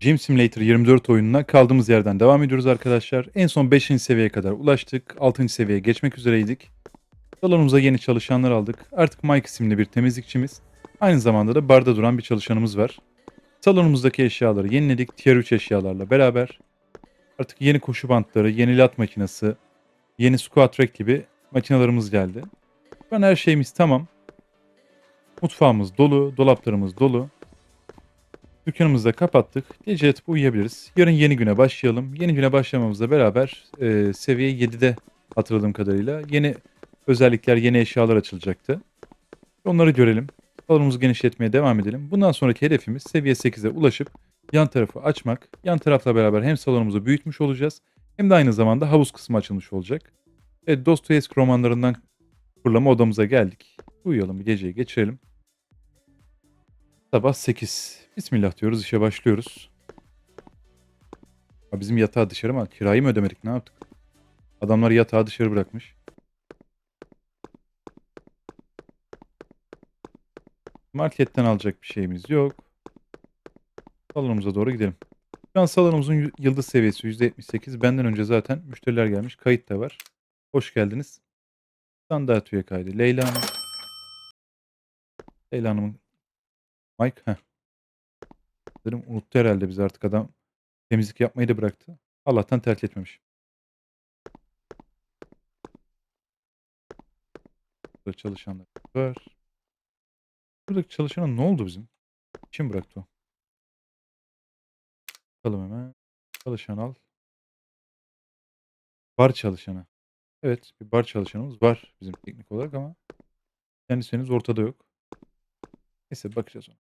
Gym Simulator 24 oyununa kaldığımız yerden devam ediyoruz arkadaşlar. En son 5. seviyeye kadar ulaştık. 6. seviyeye geçmek üzereydik. Salonumuza yeni çalışanlar aldık. Artık Mike isimli bir temizlikçimiz. Aynı zamanda da barda duran bir çalışanımız var. Salonumuzdaki eşyaları yeniledik. Tier 3 eşyalarla beraber. Artık yeni koşu bantları, yeni lat makinesi, yeni squat rack gibi makinalarımız geldi. An her şeyimiz tamam. Mutfağımız dolu, dolaplarımız dolu. Dükkanımızı da kapattık. Gece yatıp uyuyabiliriz. Yarın yeni güne başlayalım. Yeni güne başlamamızla beraber e, seviye 7'de hatırladığım kadarıyla yeni özellikler, yeni eşyalar açılacaktı. Onları görelim. Salonumuzu genişletmeye devam edelim. Bundan sonraki hedefimiz seviye 8'e ulaşıp yan tarafı açmak. Yan tarafla beraber hem salonumuzu büyütmüş olacağız hem de aynı zamanda havuz kısmı açılmış olacak. Evet, Dostoyevski romanlarından fırlama odamıza geldik. Uyuyalım, bir geceyi geçirelim. Sabah 8. Bismillah diyoruz, işe başlıyoruz. Ha, bizim yatağı dışarı mı? Kirayı mı ödemedik, ne yaptık? Adamlar yatağı dışarı bırakmış. Marketten alacak bir şeyimiz yok. Salonumuza doğru gidelim. Şu an salonumuzun yıldız seviyesi %78. Benden önce zaten müşteriler gelmiş. Kayıt da var. Hoş geldiniz. Standart üye kaydı. Leyla Hanım. Leyla Hanım'ın Mike. Heh. Dedim unuttu herhalde biz artık adam temizlik yapmayı da bıraktı. Allah'tan terk etmemiş. Burada çalışanlar var. Buradaki çalışana ne oldu bizim? Kim bıraktı o? Bakalım hemen. Çalışan al. Bar çalışanı. Evet bir bar çalışanımız var bizim teknik olarak ama kendisi henüz ortada yok. Neyse bakacağız ona.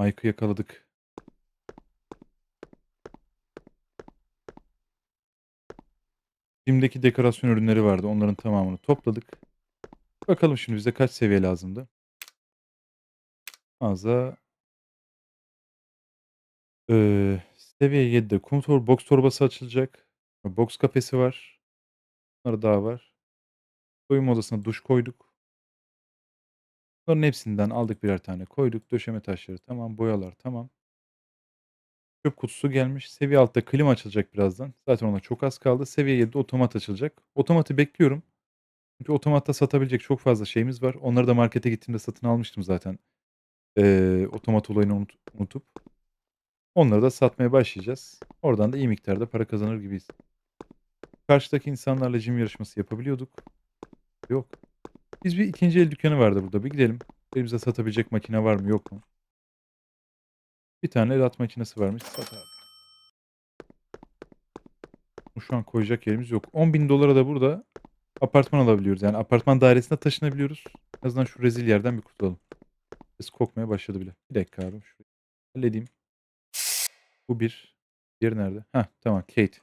Mike'ı yakaladık. Şimdiki dekorasyon ürünleri vardı. Onların tamamını topladık. Bakalım şimdi bize kaç seviye lazımdı. Mağaza Eee, seviye 7'de kum boks torbası açılacak. Boks kafesi var. Bunları daha var. Soyunma odasına duş koyduk. Bunların hepsinden aldık birer tane koyduk. Döşeme taşları tamam. Boyalar tamam. Çöp kutusu gelmiş. Seviye altta klima açılacak birazdan. Zaten ona çok az kaldı. Seviye 7'de otomat açılacak. Otomatı bekliyorum. Çünkü otomatta satabilecek çok fazla şeyimiz var. Onları da markete gittiğimde satın almıştım zaten. Eee, otomat olayını unut- unutup. Onları da satmaya başlayacağız. Oradan da iyi miktarda para kazanır gibiyiz. Karşıdaki insanlarla jim yarışması yapabiliyorduk. Yok. Biz bir ikinci el dükkanı vardı burada. Bir gidelim. Elimizde satabilecek makine var mı yok mu? Bir tane el at makinesi varmış. Sat abi. Şu an koyacak yerimiz yok. 10 bin dolara da burada apartman alabiliyoruz. Yani apartman dairesine taşınabiliyoruz. En azından şu rezil yerden bir kurtulalım. Ses kokmaya başladı bile. Bir dakika abi. Şurayı halledeyim. Bu bir. Diğeri nerede? Heh tamam Kate.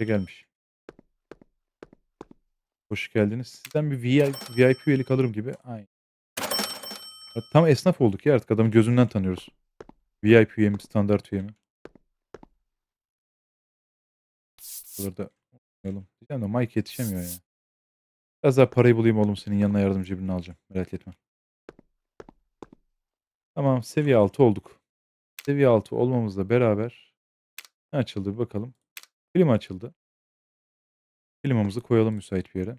Gelmiş. Hoş geldiniz. Sizden bir VIP, üyelik alırım gibi. Aynen. Tam esnaf olduk ya artık adamı gözünden tanıyoruz. VIP üye mi, standart üye mi? Burada oynayalım. Diyeceğim de Mike yetişemiyor ya. Biraz daha parayı bulayım oğlum senin yanına yardımcı birini alacağım. Merak etme. Tamam seviye 6 olduk. Seviye 6 olmamızla beraber ne açıldı bir bakalım. Klima açıldı. Klimamızı koyalım müsait bir yere.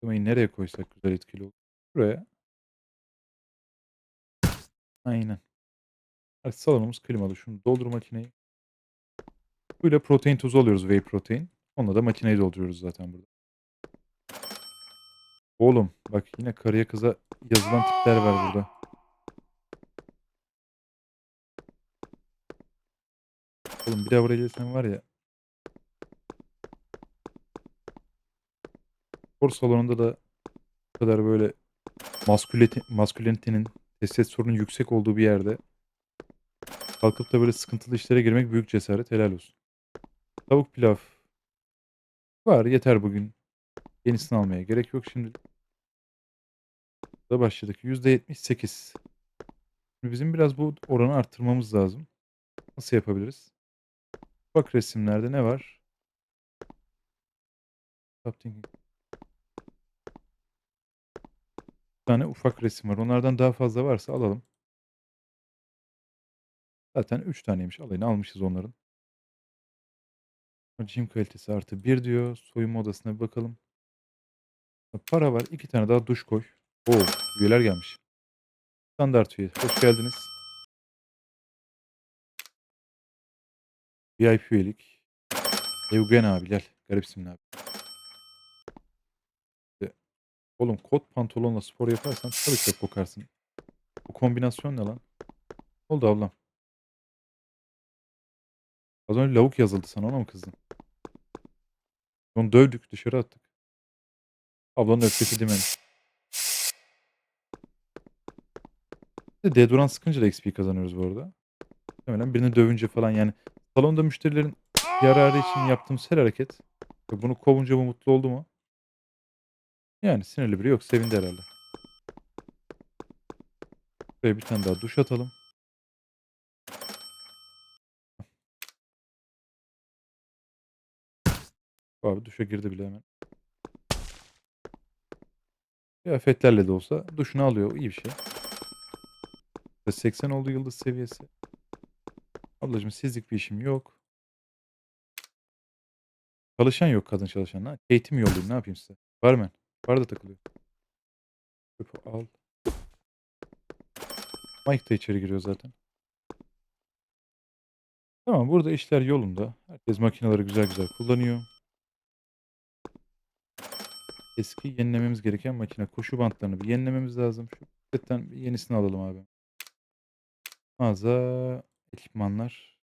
Klimayı nereye koysak güzel etkili olur. Buraya. Aynen. Artık salonumuz klimalı. Şunu doldur makineyi. Böyle protein tozu alıyoruz whey protein. Onunla da makineyi dolduruyoruz zaten burada. Oğlum bak yine karıya kıza yazılan tipler var burada. Oğlum bir daha buraya gelsen var ya. Spor salonunda da bu kadar böyle maskülenitenin, testosteronun yüksek olduğu bir yerde kalkıp da böyle sıkıntılı işlere girmek büyük cesaret. Helal olsun. Tavuk pilav var yeter bugün. Yenisini almaya gerek yok şimdi. Da başladık. %78. Şimdi bizim biraz bu oranı arttırmamız lazım. Nasıl yapabiliriz? Bak resimlerde ne var? Bir tane ufak resim var. Onlardan daha fazla varsa alalım. Zaten 3 taneymiş. Alayını almışız onların. Gym kalitesi artı 1 diyor. Soyunma odasına bir bakalım. Para var. 2 tane daha duş koy. Oo, üyeler gelmiş. Standart üye. Hoş geldiniz. VIP üyelik. Evgen abi gel. Garipsin abi. Oğlum kot pantolonla spor yaparsan tabii de kokarsın. Bu kombinasyon ne lan? Ne oldu ablam? Az önce lavuk yazıldı sana ona mı kızdın? Onu dövdük dışarı attık. Ablanın öfkesi de Deodorant sıkınca da XP kazanıyoruz bu arada. Muhtemelen birini dövünce falan yani salonda müşterilerin yararı için yaptığımız her hareket bunu kovunca bu mutlu oldu mu? Yani sinirli biri yok. Sevindi herhalde. Şuraya bir tane daha duş atalım. Abi duşa girdi bile hemen. Kıyafetlerle de olsa duşunu alıyor. İyi bir şey. 80 oldu yıldız seviyesi. Ablacığım sizlik bir işim yok. Çalışan yok kadın çalışan. Ha? Eğitim yollayayım ne yapayım size? Barmen. Barda takılıyor. Çöpü al. Mike da içeri giriyor zaten. Tamam burada işler yolunda. Herkes makineleri güzel güzel kullanıyor. Eski yenilememiz gereken makine. Koşu bantlarını bir yenilememiz lazım. Şu setten bir yenisini alalım abi. Mağaza ekipmanlar.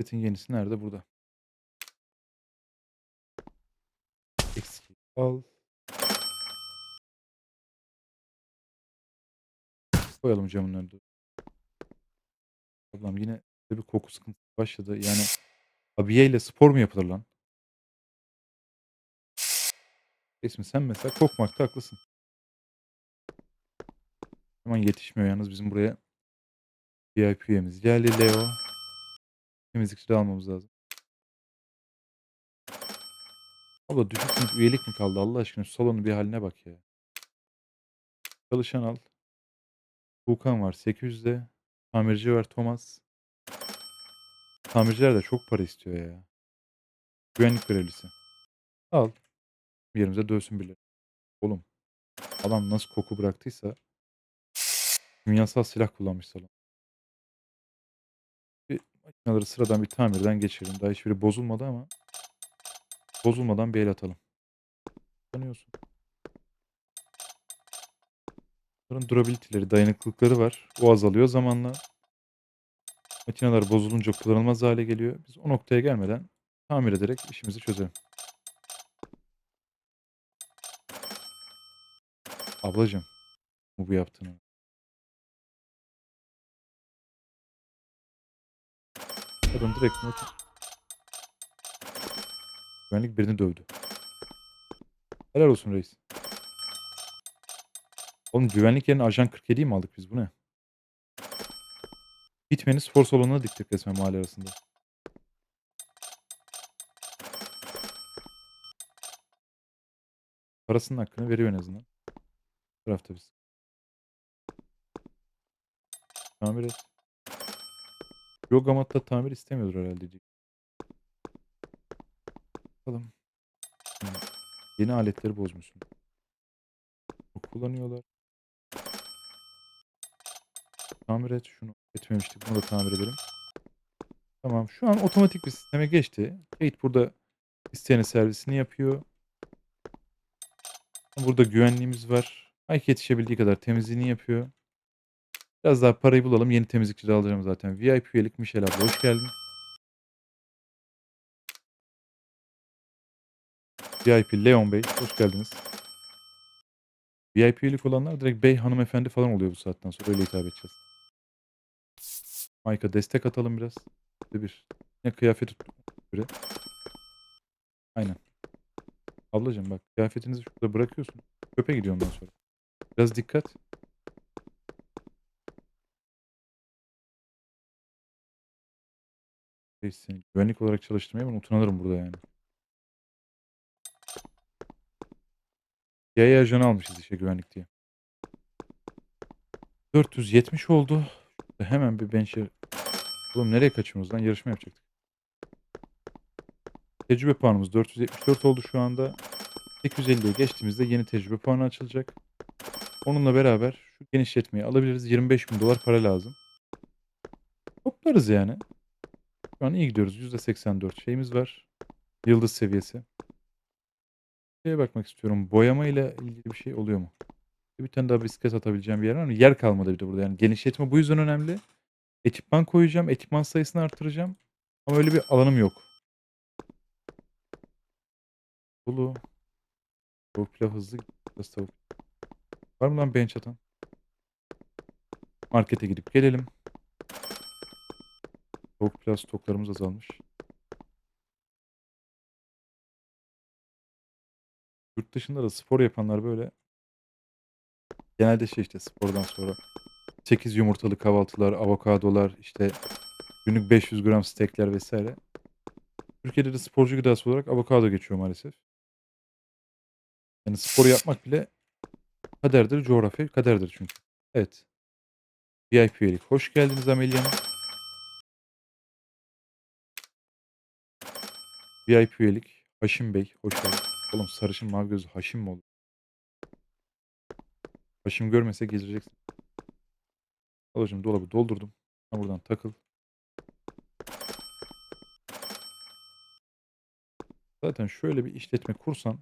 Setin yenisi nerede? Burada. Eski al. Koyalım camın önünde. Ablam yine bir koku sıkıntısı başladı. Yani abiyeyle spor mu yapılır lan? Resmi sen mesela kokmakta haklısın. Hemen yetişmiyor yalnız bizim buraya VIP üyemiz geldi Leo. Temizlikçi de almamız lazım. Abla düşük sınıf üyelik mi kaldı Allah aşkına? Şu salonun bir haline bak ya. Çalışan al. Volkan var 800'de. Tamirci var Thomas. Tamirciler de çok para istiyor ya. Güvenlik görevlisi. Al. Yerimize dövsün birileri. Oğlum. Adam nasıl koku bıraktıysa kimyasal silah kullanmış salon. Makineleri sıradan bir tamirden geçirelim. Daha hiçbiri bozulmadı ama bozulmadan bir el atalım. Tanıyorsun. Bunların durability'leri, dayanıklılıkları var. O azalıyor zamanla. Makineler bozulunca kullanılmaz hale geliyor. Biz o noktaya gelmeden tamir ederek işimizi çözelim. Ablacığım, bu bu yaptığını. Kadın direkt motor. Güvenlik birini dövdü. Helal olsun reis. Oğlum güvenlik yerine ajan 47'yi mi aldık biz bu ne? Hitman'i spor salonuna diktik resmen mahalle arasında. Parasının hakkını veriyor en azından. Bu tarafta biz. Tamir et. Yoga matta tamir istemiyordur herhalde diyecek. Bakalım. Hmm, Yeni aletleri bozmuşsun. Çok kullanıyorlar. Tamir et şunu. Etmemiştik. Bunu da tamir edelim. Tamam. Şu an otomatik bir sisteme geçti. Kate burada isteyenin servisini yapıyor. Burada güvenliğimiz var. Mike yetişebildiği kadar temizliğini yapıyor. Biraz daha parayı bulalım. Yeni temizlikçi de alacağım zaten. VIP üyelik Michelle abla hoş geldin. VIP Leon Bey hoş geldiniz. VIP üyelik olanlar direkt bey hanımefendi falan oluyor bu saatten sonra. Öyle hitap edeceğiz. Mike'a destek atalım biraz. Bir. Ne kıyafeti tut. Biri. Aynen. Ablacığım bak kıyafetinizi şurada bırakıyorsun. Çöpe gidiyor ondan sonra. Biraz dikkat. Seni güvenlik olarak çalıştırmaya ben utanırım burada yani. Yaya ajanı almışız işe güvenlik diye. 470 oldu. Hemen bir bench'e... Oğlum nereye kaçıyorsunuz lan? Yarışma yapacaktık. Tecrübe puanımız 474 oldu şu anda. 850'ye geçtiğimizde yeni tecrübe puanı açılacak. Onunla beraber şu genişletmeyi alabiliriz. 25 bin dolar para lazım. Toplarız yani. Şu an iyi gidiyoruz. %84 şeyimiz var. Yıldız seviyesi. Şeye bakmak istiyorum. Boyama ile ilgili bir şey oluyor mu? Bir tane daha bisiklet atabileceğim bir yer var mı? Yer kalmadı bir de burada. Yani genişletme bu yüzden önemli. Ekipman koyacağım. Ekipman sayısını artıracağım. Ama öyle bir alanım yok. Dolu. Tavuk pilav hızlı. Biraz. Var mı lan bench atan? Markete gidip gelelim. Tavuk pilav stoklarımız azalmış. Yurt dışında da spor yapanlar böyle genelde şey işte spordan sonra 8 yumurtalı kahvaltılar, avokadolar, işte günlük 500 gram steakler vesaire. Türkiye'de de sporcu gıdası olarak avokado geçiyor maalesef. Yani spor yapmak bile kaderdir, coğrafya kaderdir çünkü. Evet. VIP üyelik. Hoş geldiniz Amelia VIP üyelik. Haşim Bey. Hoş geldin. Oğlum sarışın mavi gözlü Haşim mi oldu? Haşim görmese gezireceksin. Ablacığım dolabı doldurdum. Ha buradan takıl. Zaten şöyle bir işletme kursan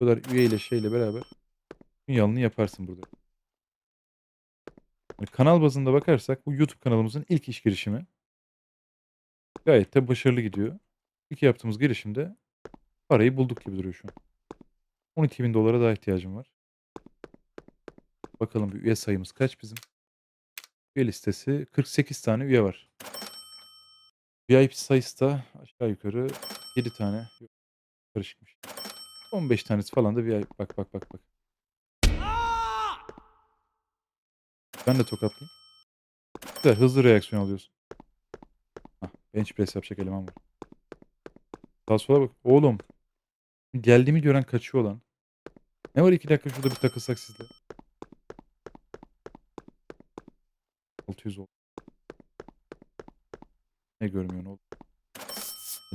bu kadar üyeyle şeyle beraber dünyanını yaparsın burada. Yani kanal bazında bakarsak bu YouTube kanalımızın ilk iş girişimi. Gayet de başarılı gidiyor. İlk yaptığımız girişimde parayı bulduk gibi duruyor şu an. 12 bin dolara daha ihtiyacım var. Bakalım bir üye sayımız kaç bizim? Üye listesi 48 tane üye var. VIP sayısı da aşağı yukarı 7 tane Yok, karışıkmış. 15 tanesi falan da VIP. Bak bak bak bak. Ben de tokatlayayım. Güzel hızlı reaksiyon alıyorsun. Hah, bench press yapacak eleman var. Daha sola bak. Oğlum. Geldiğimi gören kaçıyor lan. Ne var iki dakika şurada bir takılsak sizle. 600 oldu. Ne görmüyorsun oğlum?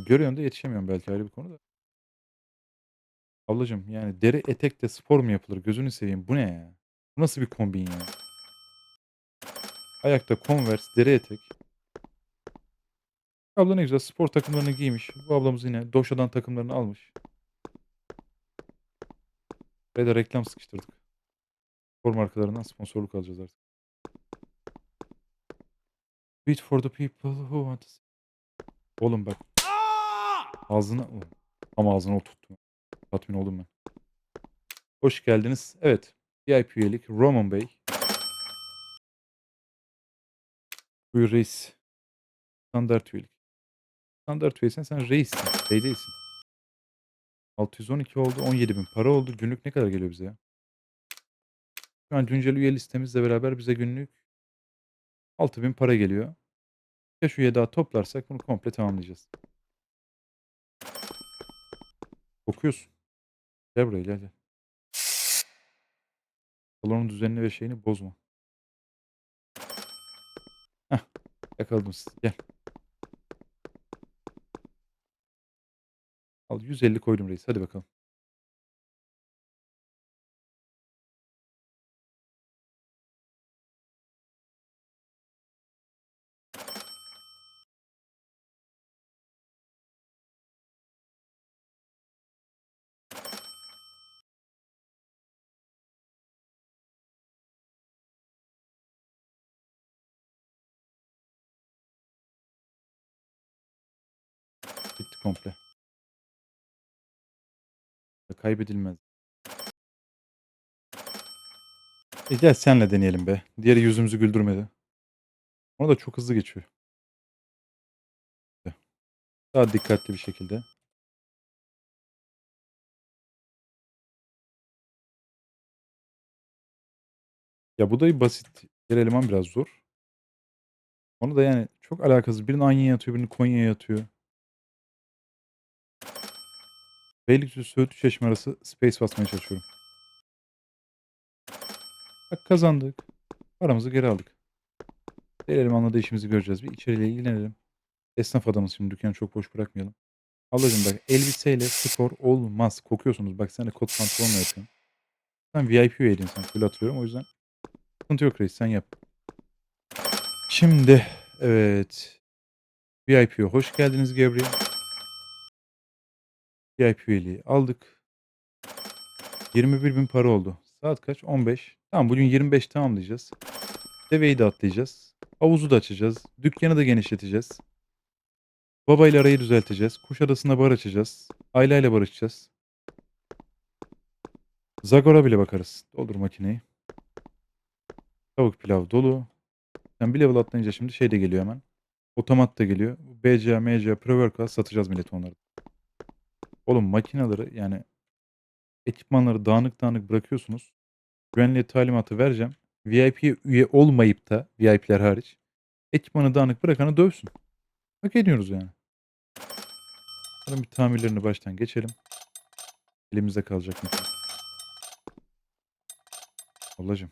Görüyorsun da yetişemiyorum belki ayrı bir konu da. Ablacım yani deri etekle spor mu yapılır? Gözünü seveyim. Bu ne ya? Bu nasıl bir kombin ya? Ayakta Converse, deri etek. Abla ne güzel spor takımlarını giymiş. Bu ablamız yine Doşa'dan takımlarını almış. Ve de reklam sıkıştırdık. Spor markalarından sponsorluk alacağız artık. Beat for the people who want to see. Oğlum bak. Ağzına... Ama ağzına oturttum. Tatmin oldum ben. Hoş geldiniz. Evet. VIP üyelik. Roman Bey. Buyur reis. Standart üyelik. Standart üyeysen sen reissin. Bey değilsin. 612 oldu. 17 bin para oldu. Günlük ne kadar geliyor bize ya? Şu an güncel üye listemizle beraber bize günlük 6000 para geliyor. 5 üye daha toplarsak bunu komple tamamlayacağız. Okuyorsun. Gel buraya gel gel. Salonun düzenini ve şeyini bozma. Heh. Yakaladım sizi. Gel. Al 150 koydum reis. Hadi bakalım. Bitti komple. Kaybedilmez. E gel senle deneyelim be. Diğeri yüzümüzü güldürmedi. Ona da çok hızlı geçiyor. Daha dikkatli bir şekilde. Ya bu da basit. Diğer eleman biraz zor. Onu da yani çok alakasız. Birini Anya'ya atıyor, birini Konya'ya atıyor. Beylikdüzü Söğütlü Çeşme arası space basmaya çalışıyorum. Bak kazandık. Paramızı geri aldık. El elemanla da işimizi göreceğiz. Bir içeriyle ilgilenelim. Esnaf adamız şimdi dükkanı çok boş bırakmayalım. Ablacım bak elbiseyle spor olmaz. Kokuyorsunuz. Bak sen de kot pantolonla yapıyorsun. Sen VIP üyeydin sen. Full hatırlıyorum. O yüzden sıkıntı yok reis. Sen yap. Şimdi evet. VIP'ye hoş geldiniz Gabriel. VIP üyeliği aldık. 21 bin para oldu. Saat kaç? 15. Tamam bugün 25 tamamlayacağız. Deveyi de atlayacağız. Havuzu da açacağız. Dükkanı da genişleteceğiz. Babayla arayı düzelteceğiz. Kuşadası'nda bar açacağız. Aileyle barışacağız. Zagor'a bile bakarız. Doldur makineyi. Tavuk pilav dolu. Sen bir level atlayınca şimdi şey de geliyor hemen. Otomat da geliyor. BCA, MCA, pre-workout satacağız millete onları. Oğlum makineleri yani ekipmanları dağınık dağınık bırakıyorsunuz. Güvenliğe talimatı vereceğim. VIP üye olmayıp da VIP'ler hariç ekipmanı dağınık bırakanı dövsün. Hak ediyoruz yani. Bunun bir tamirlerini baştan geçelim. Elimizde kalacak mı? Ablacım.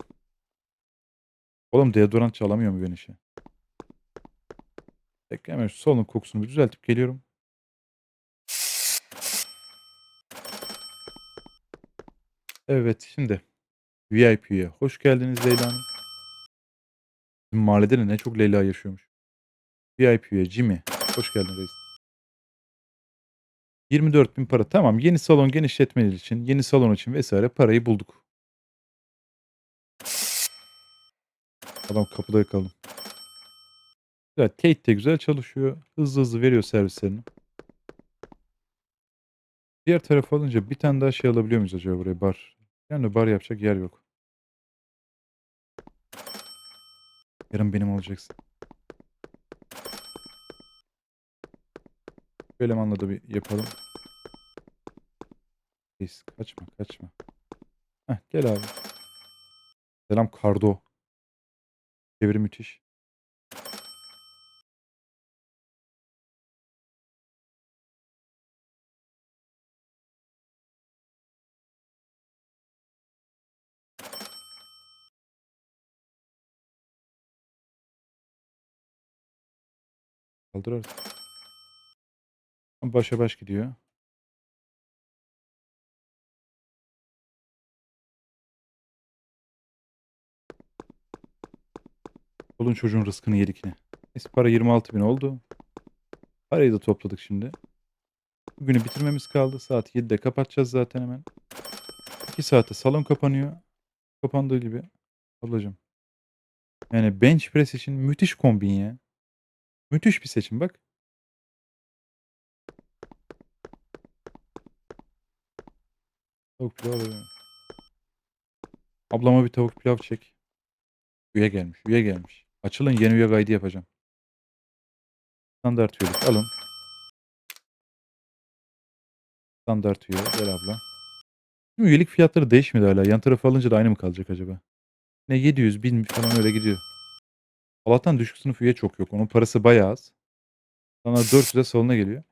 Oğlum deodorant çalamıyor mu ben işe? Bekle hemen salonun kokusunu bir düzeltip geliyorum. Evet şimdi VIP'ye hoş geldiniz Leyla Hanım. Bizim mahallede de ne çok Leyla yaşıyormuş. VIP'ye Jimmy. Hoş geldin reis. 24 bin para. Tamam yeni salon genişletmeleri için, yeni salon için vesaire parayı bulduk. Adam kapıda yakalım. Güzel. Kate de güzel çalışıyor. Hızlı hızlı veriyor servislerini. Diğer tarafa alınca bir tane daha şey alabiliyor muyuz acaba buraya bar? Yani bar yapacak yer yok. Yarın benim olacaksın. Bu elemanla da bir yapalım. Reis kaçma kaçma. Heh, gel abi. Selam Kardo. Çeviri müthiş. Kaldır artık. Başa baş gidiyor. Olun çocuğun rızkını yedik yine. Neyse para 26 bin oldu. Parayı da topladık şimdi. Bugünü bitirmemiz kaldı. Saat 7'de kapatacağız zaten hemen. 2 saate salon kapanıyor. Kapandığı gibi. Ablacığım. Yani bench press için müthiş kombin ya. Müthiş bir seçim bak. Tavuk pilav alıyorum. Ablama bir tavuk pilav çek. Üye gelmiş. Üye gelmiş. Açılın yeni üye kaydı yapacağım. Standart üyelik alın. Standart üye. Gel abla. Şimdi üyelik fiyatları değişmedi hala. Yan tarafa alınca da aynı mı kalacak acaba? Ne 700 1000 falan öyle gidiyor. Allah'tan düşük sınıf üye çok yok. Onun parası bayağı az. Sana 400'e salona geliyor.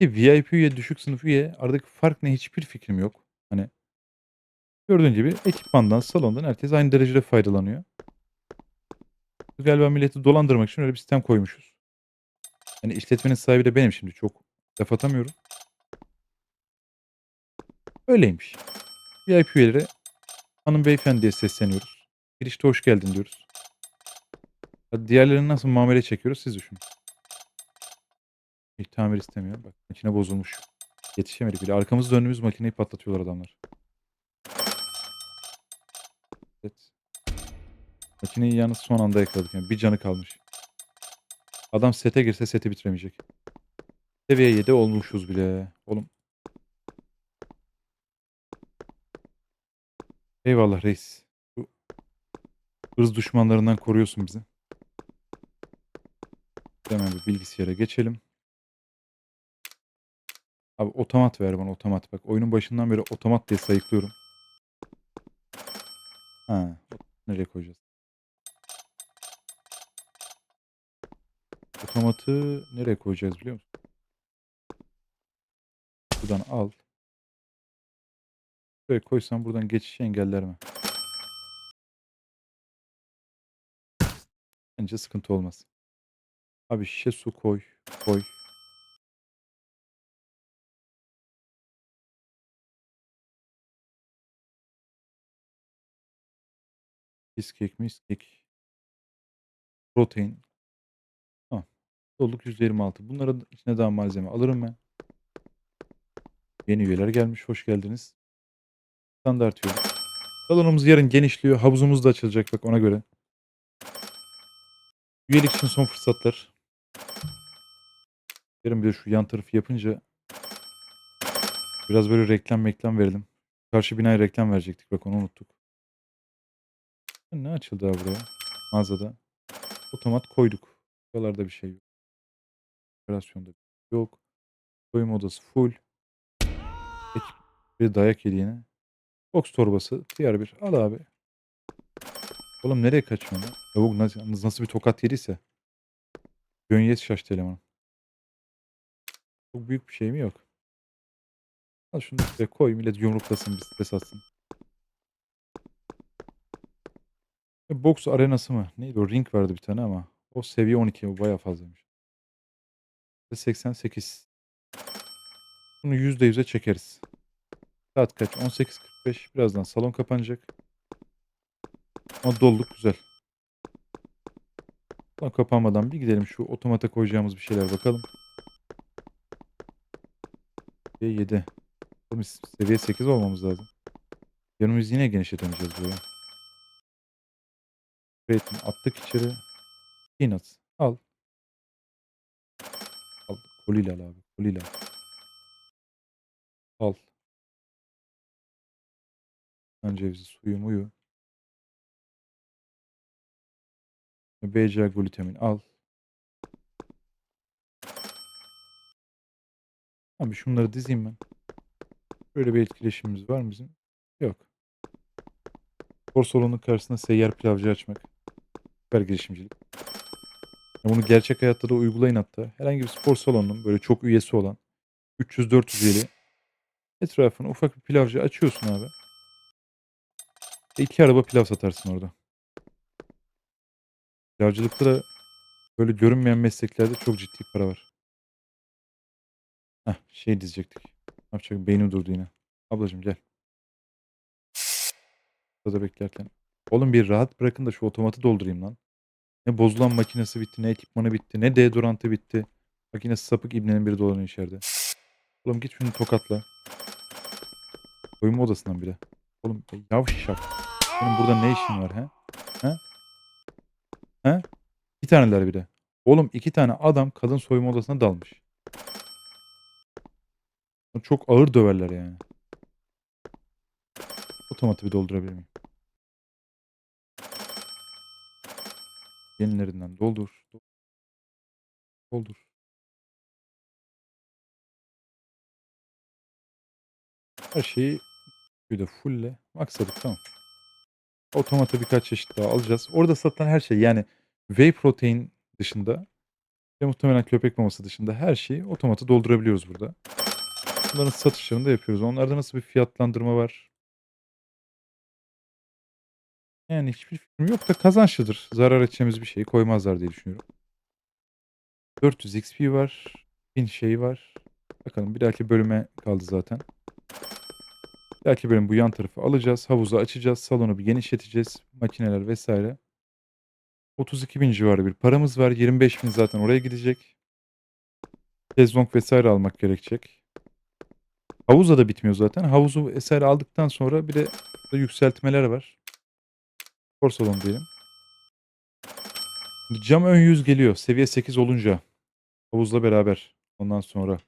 Ki VIP üye, düşük sınıf üye aradaki fark ne hiçbir fikrim yok. Hani gördüğün gibi ekipmandan, salondan herkes aynı derecede faydalanıyor. Galiba milleti dolandırmak için öyle bir sistem koymuşuz. Hani işletmenin sahibi de benim şimdi. Çok laf atamıyorum. Öyleymiş. VIP üyelere hanım beyefendiye sesleniyoruz. Girişte hoş geldin diyoruz. Hadi diğerlerine nasıl muamele çekiyoruz siz düşünün. İlk tamir istemiyor. Bak makine bozulmuş. Yetişemedik bile. Arkamızı döndüğümüz makineyi patlatıyorlar adamlar. Evet. Makineyi yalnız son anda yakaladık. Yani bir canı kalmış. Adam sete girse seti bitiremeyecek. Seviye 7 olmuşuz bile. Oğlum. Eyvallah reis. Bu hırs düşmanlarından koruyorsun bizi. Hemen bir bilgisayara geçelim. Abi otomat ver bana otomat. Bak oyunun başından beri otomat diye sayıklıyorum. Ha, nereye koyacağız? Otomatı nereye koyacağız biliyor musun? Buradan al. Böyle koysam buradan geçişi engeller mi? Bence sıkıntı olmaz. Abi şişe su koy. Koy. Cheesecake, miskek. Protein. Tamam. Doluluk %26. Bunların içine daha malzeme alırım ben. Yeni üyeler gelmiş. Hoş geldiniz. Standart üyelik. Salonumuz yarın genişliyor. Havuzumuz da açılacak bak ona göre. Üyelik için son fırsatlar. Yarın bir de şu yan tarafı yapınca biraz böyle reklam reklam verelim. Karşı binaya reklam verecektik bak onu unuttuk. Ne açıldı abi buraya? Mağazada. Otomat koyduk. Buralarda bir şey yok. Operasyonda şey yok. Soyunma odası full. Ekip bir dayak yediğine. Box torbası. Diğer bir. Al abi. Oğlum nereye kaçıyorsun lan? Lavuk nasıl, nasıl bir tokat yediyse. Gönyes şaştı eleman. Çok büyük bir şey mi yok. Al şunu şuraya koy. Millet yumruklasın bir stres atsın. E, Boks arenası mı? Neydi o? Ring vardı bir tane ama. O seviye 12. O bayağı fazlaymış. 88. Bunu %100'e çekeriz. Saat kaç? 18.45. Birazdan salon kapanacak. Ama doluluk güzel. Salon kapanmadan bir gidelim şu otomata koyacağımız bir şeyler bakalım. Seviye 7. Oğlum Seviye 8 olmamız lazım. Yanımız yine genişletemeyeceğiz buraya. Create'ini attık içeri. Peanuts. Al. Al. Kolila al abi. Kolila. Al. Nar cevizi suyu muyu. BCA glutamin al. Abi şunları dizeyim ben. Böyle bir etkileşimimiz var mı bizim? Yok. Spor salonunun karşısında seyyar pilavcı açmak. Süper girişimcilik. Ya Bunu gerçek hayatta da uygulayın hatta. Herhangi bir spor salonunun böyle çok üyesi olan 300-400 üyeli etrafına ufak bir pilavcı açıyorsun abi. Ve iki araba pilav satarsın orada. Pilavcılıkta da böyle görünmeyen mesleklerde çok ciddi para var. Heh, şey diyecektik. Ne yapacak? Beynim durdu yine. Ablacığım gel. Burada beklerken. Oğlum bir rahat bırakın da şu otomatı doldurayım lan. Ne bozulan makinesi bitti, ne ekipmanı bitti, ne deodorantı bitti. Makinesi sapık ibnenin biri dolanıyor içeride. Oğlum git şunu tokatla. Soyunma odasından bile. Oğlum yavşak. Senin burada ne işin var he? He? He? İki taneler bir de. Oğlum iki tane adam kadın soyunma odasına dalmış. Çok ağır döverler yani. Otomatı bir doldurabilir miyim? Yenilerinden doldur. Doldur. Her şeyi bir de fulle maksadık tamam. Otomata birkaç çeşit daha alacağız. Orada satılan her şey yani whey protein dışında ve muhtemelen köpek maması dışında her şeyi otomata doldurabiliyoruz burada. Bunların satışlarını da yapıyoruz. Onlarda nasıl bir fiyatlandırma var? Yani hiçbir fikrim yok da kazançlıdır. Zarar edeceğimiz bir şey koymazlar diye düşünüyorum. 400 XP var. 1000 şey var. Bakalım bir dahaki bölüme kaldı zaten. Bir dahaki bölüm bu yan tarafı alacağız. Havuzu açacağız. Salonu bir genişleteceğiz. Makineler vesaire. 32 bin civarı bir paramız var. 25 bin zaten oraya gidecek. Şezlong vesaire almak gerekecek. Havuzla da bitmiyor zaten. Havuzu vesaire aldıktan sonra bir de yükseltmeler var. Spor salonu diyelim. Cam ön yüz geliyor. Seviye 8 olunca. Havuzla beraber. Ondan sonra.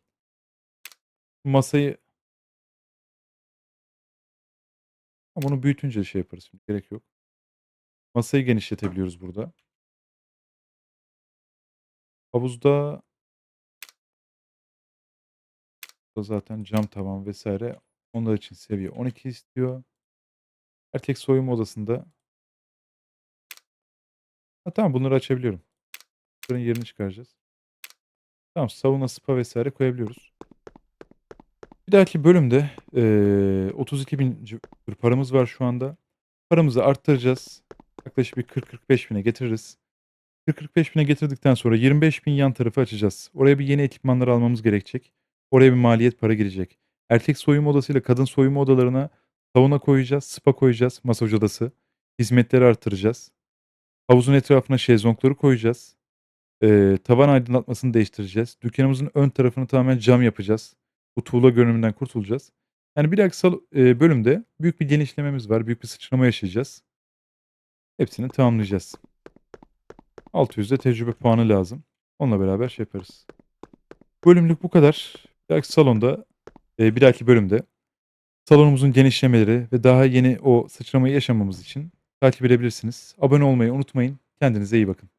Masayı Ama bunu büyütünce şey yaparız. Şimdi. Gerek yok. Masayı genişletebiliyoruz burada. Havuzda da zaten cam tavan vesaire. Onlar için seviye 12 istiyor. Erkek soyunma odasında Ha, tamam bunları açabiliyorum. Bunların yerini çıkaracağız. Tamam sauna spa vesaire koyabiliyoruz. Bir dahaki bölümde eee 32 bin paramız var şu anda. Paramızı arttıracağız. Yaklaşık bir 40-45 bine getiririz. 40-45 bine getirdikten sonra 25 bin yan tarafı açacağız. Oraya bir yeni ekipmanlar almamız gerekecek. Oraya bir maliyet para girecek. Erkek soyunma odasıyla kadın soyunma odalarına sauna koyacağız, spa koyacağız, masaj odası. Hizmetleri artıracağız. Havuzun etrafına şezlongları koyacağız. Eee, tavan aydınlatmasını değiştireceğiz. Dükkanımızın ön tarafını tamamen cam yapacağız. Bu tuğla görünümünden kurtulacağız. Yani bir dahaki eee, bölümde büyük bir genişlememiz var. Büyük bir sıçrama yaşayacağız. Hepsini tamamlayacağız. 600 de tecrübe puanı lazım. Onunla beraber şey yaparız. Bölümlük bu kadar. Bir salonda, eee, bir dahaki bölümde salonumuzun genişlemeleri ve daha yeni o sıçramayı yaşamamız için takip edebilirsiniz. Abone olmayı unutmayın. Kendinize iyi bakın.